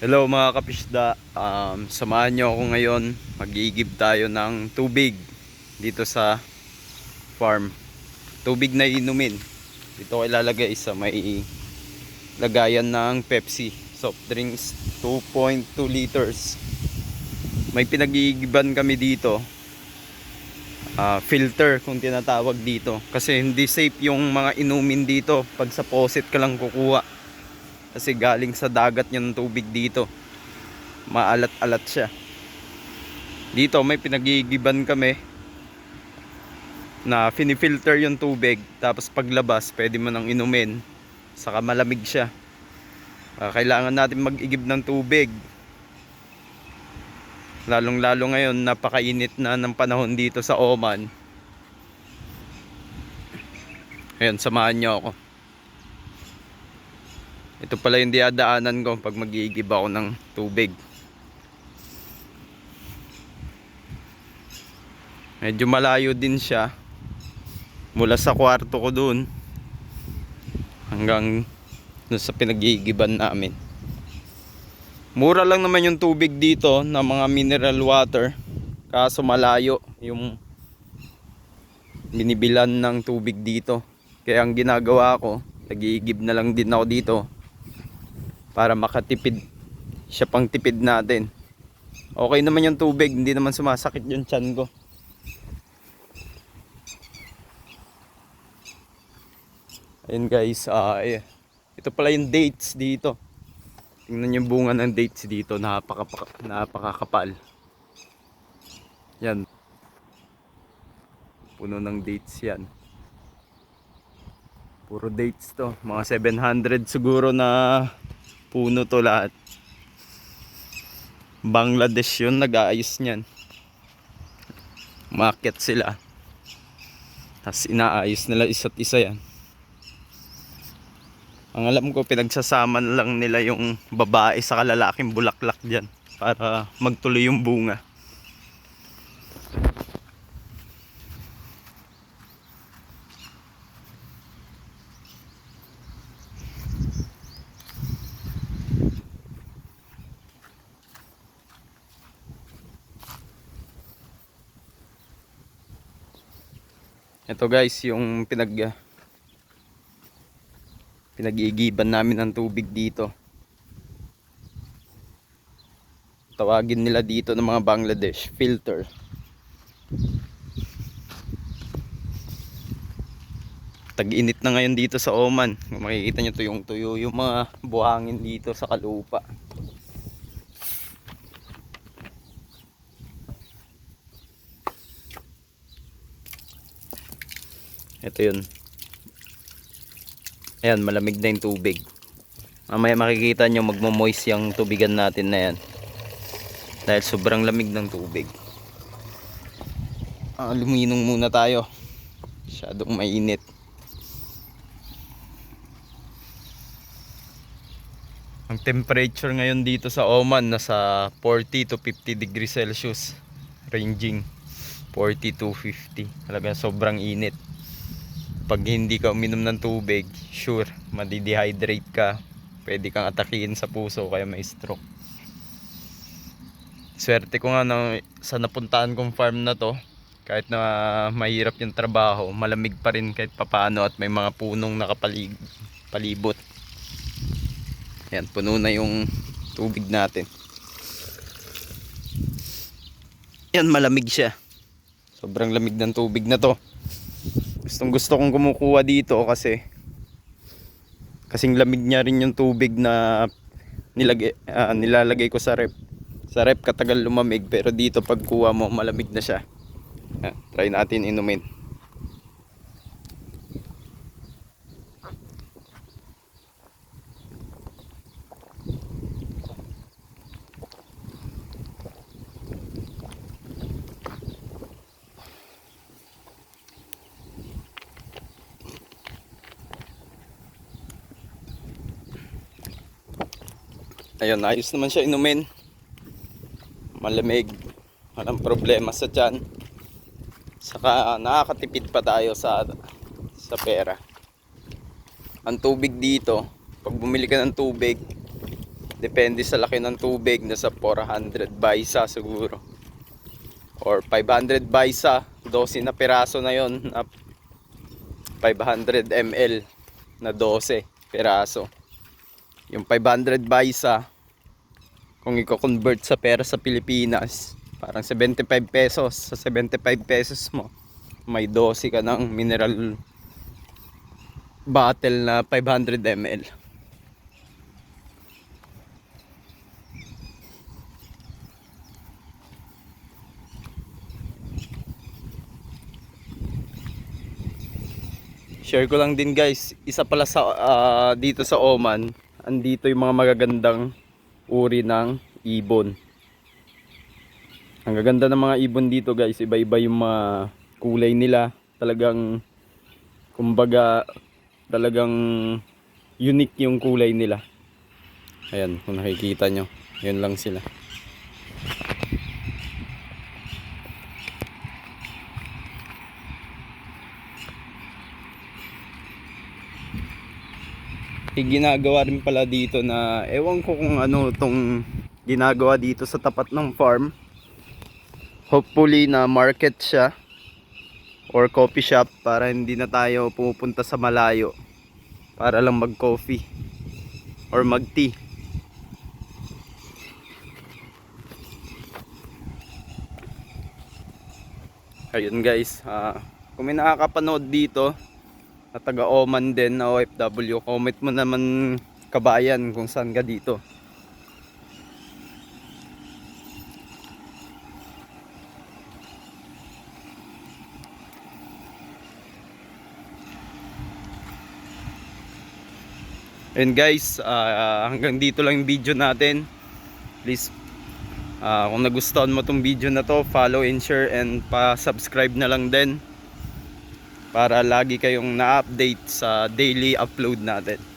Hello mga kapisda, um, samahan nyo ako ngayon, magigib tayo ng tubig dito sa farm. Tubig na inumin. Dito ko ilalagay sa may lagayan ng Pepsi soft drinks 2.2 liters. May pinagigiban kami dito. Ah, filter kung tinatawag dito kasi hindi safe yung mga inumin dito pag sa faucet ka lang kukuha kasi galing sa dagat yung tubig dito. Maalat-alat siya. Dito may pinagigiban kami na finifilter yung tubig. Tapos paglabas pwede mo nang inumin. Saka malamig siya. Ah, kailangan natin mag-igib ng tubig. Lalong lalo ngayon napakainit na ng panahon dito sa Oman. Ayun samahan nyo ako ito pala yung diadaanan ko pag mag-iigib ako ng tubig. Medyo malayo din siya. Mula sa kwarto ko dun. Hanggang dun sa pinag-iigiban namin. Mura lang naman yung tubig dito na mga mineral water. Kaso malayo yung binibilan ng tubig dito. Kaya ang ginagawa ko, nag-iigib na lang din ako dito para makatipid. Siya pang tipid natin. Okay naman yung tubig hindi naman sumasakit yung tiyan ko. Ayun guys eh, ito pala yung dates dito. Tingnan yung bunga ng dates dito napaka napakakapal. Yan. Puno ng dates yan. Puro dates to mga 700 siguro na puno to lahat. Bangladesh yun nag-aayos niyan. Umakyat sila. Tapos inaayos nila isa't isa yan. Ang alam ko pinagsasama na lang nila yung babae sa kalalaking bulaklak dyan para magtuloy yung bunga Ito guys, yung pinag pinag-iigiban namin ng tubig dito. Tawagin nila dito ng mga Bangladesh, filter. Tag-init na ngayon dito sa Oman. Makikita nyo tuyong tuyo yung mga buhangin dito sa kalupa. Ito yun. Ayan, malamig na yung tubig. Mamaya makikita nyo magmo-moist yung tubigan natin na yan. Dahil sobrang lamig ng tubig. Ah, luminong muna tayo. Masyadong mainit. Ang temperature ngayon dito sa Oman nasa 40 to 50 degrees Celsius. Ranging 40 to 50. Talaga sobrang init pag hindi ka uminom ng tubig, sure, madidehydrate ka. Pwede kang atakihin sa puso kaya may stroke. Swerte ko nga na, sa napuntahan kong farm na to, kahit na mahirap yung trabaho, malamig pa rin kahit papano at may mga punong nakapalig palibot. Yan, puno na yung tubig natin. Yan, malamig siya. Sobrang lamig ng tubig na to gustong gusto kong kumukuha dito kasi kasing lamig niya rin yung tubig na nilagay, ah, nilalagay ko sa rep sa rep katagal lumamig pero dito pag kuha mo malamig na siya. Yan, try natin inumin Ayun, ayos naman siya inumin. Malamig. Walang problema sa tiyan. Saka nakakatipid pa tayo sa sa pera. Ang tubig dito, pag bumili ka ng tubig, Depende sa laki ng tubig, nasa 400 baisa siguro. Or 500 baisa, 12 na piraso na yon na 500 ml na 12 piraso. Yung 500 baisa, kung i-convert sa pera sa Pilipinas, parang 75 pesos. Sa 75 pesos mo, may 12 ka ng mineral bottle na 500 ml. Share ko lang din guys, isa pala sa ah, dito sa Oman, andito yung mga magagandang uri ng ibon. Ang gaganda ng mga ibon dito guys, iba-iba yung mga kulay nila. Talagang kumbaga talagang unique yung kulay nila. Ayan, kung nakikita nyo, yun lang sila. May ginagawa rin pala dito na ewan ko kung ano tong ginagawa dito sa tapat ng farm. Hopefully na market siya or coffee shop para hindi na tayo pupunta sa malayo para lang mag coffee or mag tea. Ayun guys, ah, kung may nakakapanood dito na taga Oman din na OFW, comment mo naman kabayan kung saan ka dito. And guys, ah, hanggang dito lang yung video natin. Please, ah, kung nagustuhan mo tong video na to, follow and share and pa-subscribe na lang din para lagi kayong na-update sa daily upload natin.